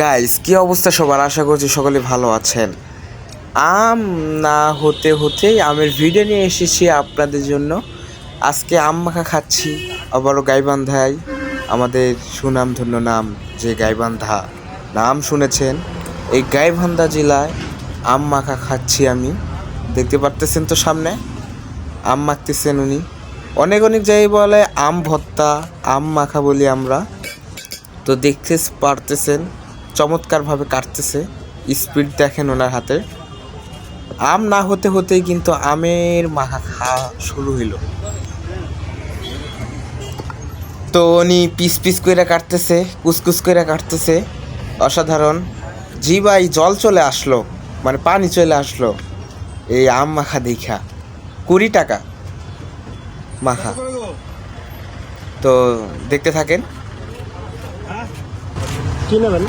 Guys কি অবস্থা সবার? আশা করছি সকলে ভালো আছেন। আম না হতে হতেই আমের ভিডিও নিয়ে এসেছি আপনাদের জন্য। আজকে আম মাখা খাচ্ছি, আবারও গাইবান্ধায়। আমাদের সুনামধন্য নাম, যে গাইবান্ধা। নাম শুনেছেন? এই গাইবান্ধা জেলায় আম মাখা খাচ্ছি আমি। দেখতে পারতেছেন তো সামনে? আম মাখতেছেন উনি। অনেক অনেক জায়গায় বলে আম ভত্তা আম মাখা বলি আমরা। তো দেখতে পারতেছেন চমৎকারভাবে কাটতেছে। স্পিড দেখেন ওনার হাতে আম না হতে হতেই কিন্তু আমের মাখা খাওয়া শুরু হইল। তো উনি পিস পিস করে কাটতেছে, কুসকুস করে কাটতেছে। অসাধারণ। জি ভাই, জল চলে আসলো। মানে পানি চলে আসলো। এই আম মাখা দেখা। কুড়ি টাকা মাখা। তো দেখতে থাকেন। কি নেবেন?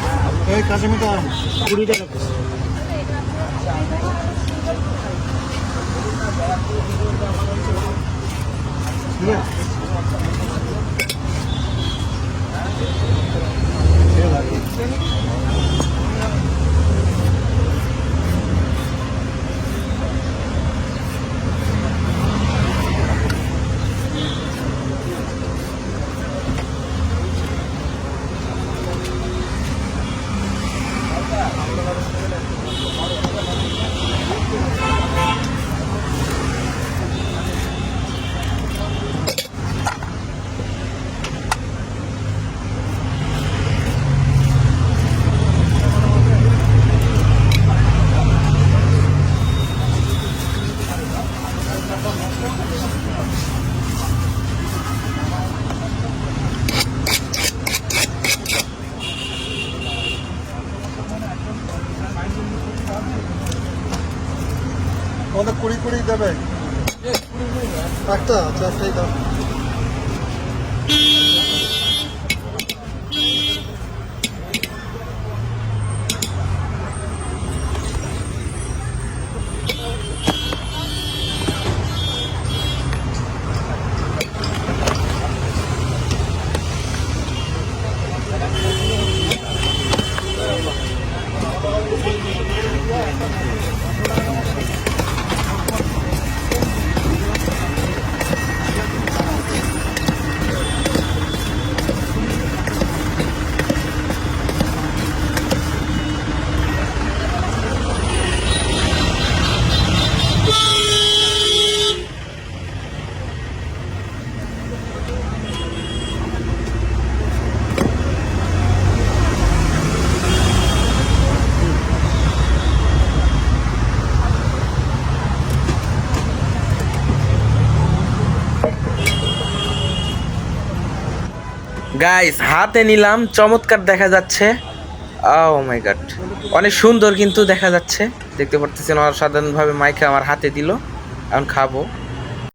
এই আম কুড়ি টাকা আমাদের কুড়ি কুড়ি দেবে? একটা আচ্ছা একটাই দাও গাইস হাতে নিলাম, চমৎকার দেখা যাচ্ছে। ও মাই গাড অনেক সুন্দর কিন্তু দেখা যাচ্ছে। দেখতে পারতেছেন সাধারণভাবে মাইকে আমার হাতে দিল। এখন খাব।